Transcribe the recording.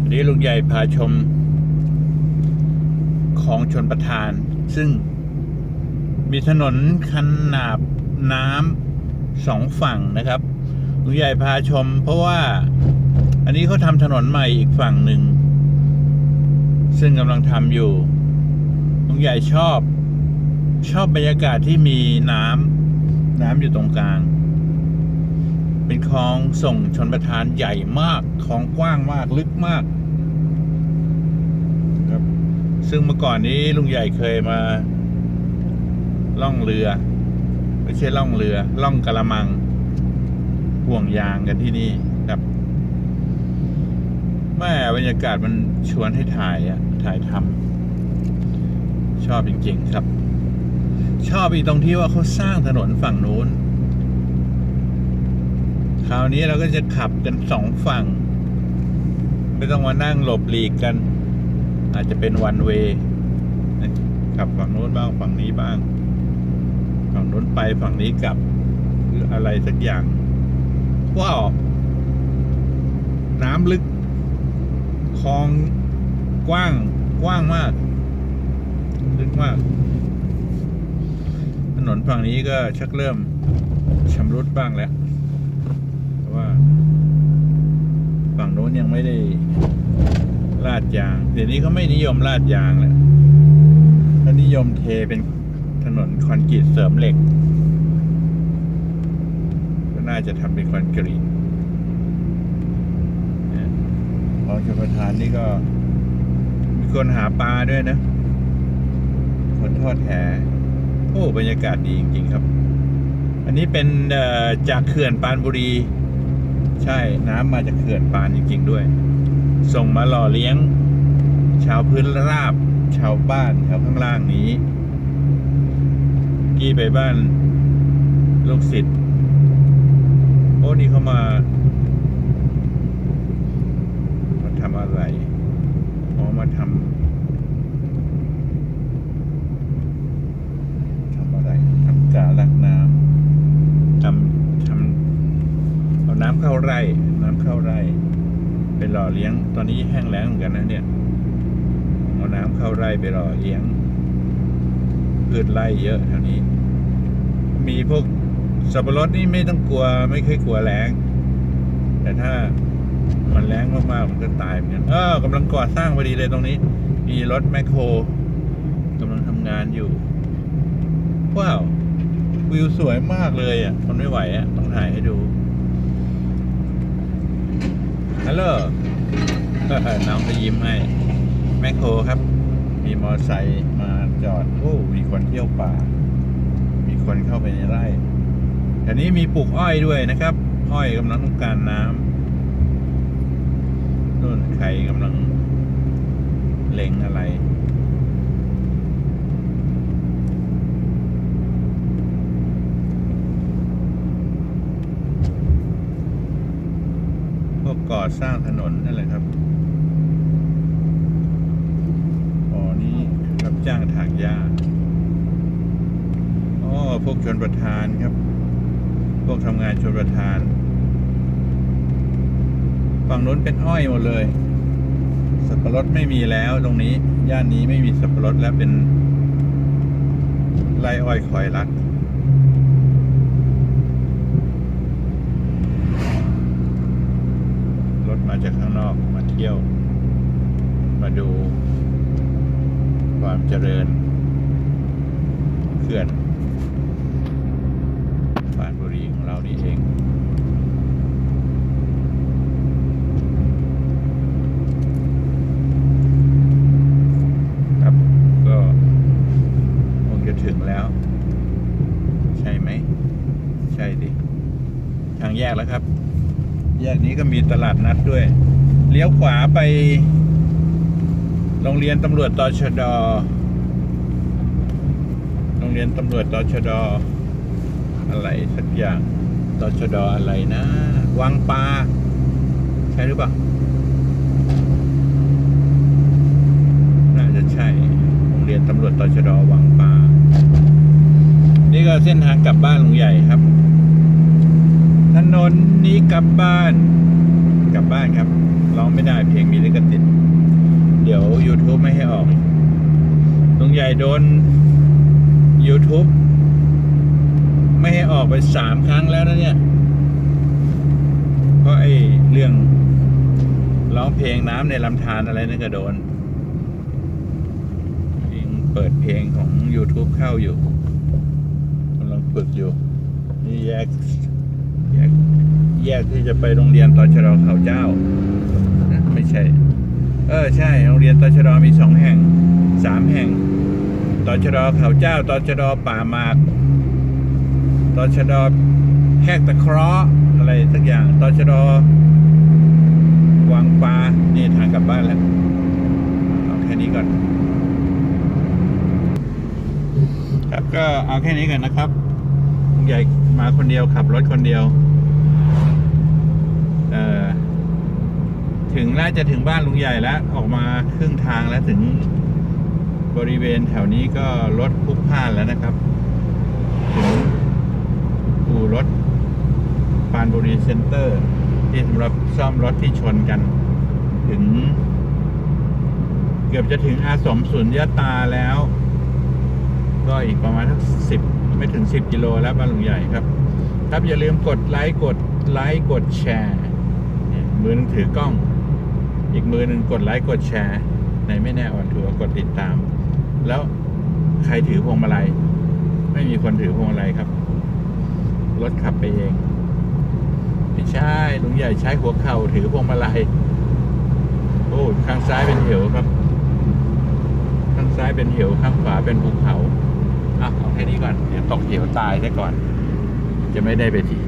วันนี้ลุงใหญ่พาชมคลองชนประทาน ซึ่งมีถนนคันาบน้ำสองฝั่งนะครับลุงใหญ่พาชม เพราะว่าอันนี้เขาทำถนนใหม่อีกฝั่งหนึ่ง ซึ่งกำลังทำอยู่ลุงใหญ่ชอบชอบบรรยากาศที่มีน้ำน้ำอยู่ตรงกลาง คลองส่งชนประทานใหญ่มากคลองกว้างมากลึกมากครับซึ่งเมื่อก่อนนี้ลุงใหญ่เคยมา ล่องเรือ ไม่ใช่ล่องเรือ ล่องกระมัง ห่วงยางกันที่นี่ครับแม่บรรยากาศมันชวนให้ถ่ายอะถ่ายทำชอบจริง ๆ ครับ ชอบอีกตรงที่ว่าเขาสร้างถนนฝั่งนู้น คราวนี้เราก็จะขับกันสองฝั่ง ไม่ต้องมานั่งหลบหลีกกัน อาจจะเป็นวันเวขับฝั่งโน้นบ้างฝั่งนี้บ้าง ฝั่งโน้นไปฝั่งนี้กลับ หรืออะไรสักอย่าง ว้าว น้ำลึกคลองกว้างกว้างมาก ลึกมาก ถนนฝั่งนี้ก็ชักเริ่มชำรุดบ้างแล้ว ว่า ฝั่งโน้นยังไม่ได้ลาดยาง เดี๋ยวนี้เขาไม่นิยมลาดยางแล้วเขานิยมเทเป็นถนนคอนกรีตเสริมเหล็ก ก็น่าจะทำเป็นคอนกรีตเนี่ยคลองชลประทานนี่ก็ มีคนหาปลาด้วยนะ คนทอดแหโอ้บรรยากาศดีจริง ๆ ครับ อันนี้เป็นจากเขื่อนปานบุรี ใช่น้ำมาจากเขื่อนปานจริงๆด้วย ส่งมาหล่อเลี้ยง ชาวพื้นราบ ชาวบ้านแถวข้างล่างนี้ กี้ไปบ้านลูกศิษย์โอ้นี่เขามามาทำอะไรอ๋อมาทำทำอะไรทำกาลักน้ำทำทำ เอาน้ำเข้าไร่น้ำเข้าไร่ไปหล่อเลี้ยง ตอนนี้แห้งแล้งเหมือนกันนะเนี่ยเอาน้ำเข้าไร่ไปหล่อเลี้ยงพืชไร่เยอะแถวนี้ มีพวกสับปะรดนี่ไม่ต้องกลัวไม่เคยกลัวแล้ง แต่ถ้ามันแล้งมากๆมันก็ตายเหมือนกัน เออกำลังก่อสร้างพอดีเลยตรงนี้ มีรถแมคโครกำลังทำงานอยู่ ว้าว วิวสวยมากเลยอะทนไม่ไหวอะ ต้องถ่ายให้ดู ฮัลโหลน้องก็ยิ้มให้ แมคโครครับ มีมอเตอร์ไซค์มาจอด โอ้ มีคนเที่ยวป่า มีคนเข้าไปในไร่แถวนี้มีปลูกอ้อยด้วยนะครับ อ้อยกำลังต้องการน้ำนู่นใครกำลังเล็งอะไร ก่อสร้างถนนนั่นแหละครับอ๋อนี่รับจ้างถางหญ้าอ๋อพวกชนประทานครับ พวกทำงานชนประทานฝั่งนู้นเป็นอ้อยหมดเลย สับปะรดไม่มีแล้วตรงนี้ ย่านนี้ไม่มีสับปะรดแล้วเป็นไรอ้อยคอยรัก รถมาจากข้างนอกมาเที่ยว มาดู ความเจริญเขื่อนปานบุรีของเรานี่เองครับก็คงจะถึงแล้ว ใช่ไหม ใช่ดิ ทางแยกแล้วครับ แยกนี้ก็มีตลาดนัดด้วย เลี้ยวขวาไป โรงเรียนตำรวจตชด โรงเรียนตำรวจตชด อะไรสักอย่างตชดอะไรนะ วังปลาใช่หรือเปล่า น่าจะใช่ โรงเรียนตำรวจตชด วังปลานี่ก็เส้นทางกลับบ้านลุงใหญ่ครับ ถนนนี้กลับบ้าน กลับบ้านครับ องไม่ได้เพลงมีลิขสิทธิ์เดี๋ยว YouTube ไม่ให้ออกลุงใหญ่โดน YouTube ไม่ให้ออกไปสามครั้งแล้วนะเนี่ย เพราะไอ้เรื่องร้องเพลงน้ำในลำธารอะไรนั่นก็โดนยังเปิดเพลงของ YouTube เข้าอยู่กำลังฝึกอยู่ นี่แยก แยก แยกที่จะไปโรงเรียนตชดเขาเจ้า ไม่ใช่ เออใช่ โรงเรียนตชดมีสองแห่งสามแห่งตชดเขาเจ้าตชดป่าหมากตชดแหกตะเคราะห์อะไรสักอย่างตชดวังปลานี่ทางกลับบ้านแล้วเอาแค่นี้ก่อน ครับก็เอาแค่นี้กันนะครับใหญ่มาคนเดียวขับรถคนเดียว เอ่อ ถึงแล้วจะถึงบ้านลุงใหญ่แล้วออกมาครึ่งทางแล้วถึงบริเวณแถวนี้ก็รถพุกพล่านแล้วนะครับ ถึงอู่รถปานบุรีเซ็นเตอร์ ที่สำหรับซ่อมรถที่ชนกัน ถึง เกือบจะถึงอาสมสุญญตาแล้ว ก็อีกประมาณสักสิบไม่ถึงสิบกิโลแล้วบ้านลุงใหญ่ครับ ครับอย่าลืมกดไลค์กดไลค์กดแชร์มือถือกล้อง อีกมือหนึ่งกดไลค์กดแชร์ ในไม่แน่อ่อนทัวร์กดติดตาม แล้วใครถือพวงมาลัย ไม่มีคนถือพวงมาลัยครับ รถขับไปเอง ไม่ใช่ ลุงใหญ่ใช้หัวเข่าถือพวงมาลัย โอ้ข้างซ้ายเป็นเหวครับ ข้างซ้ายเป็นเหวข้างขวาเป็นภูเขาอะเอาแค่นี้ก่อน เดี๋ยวตกเหวตายซะก่อน จะไม่ได้ไปที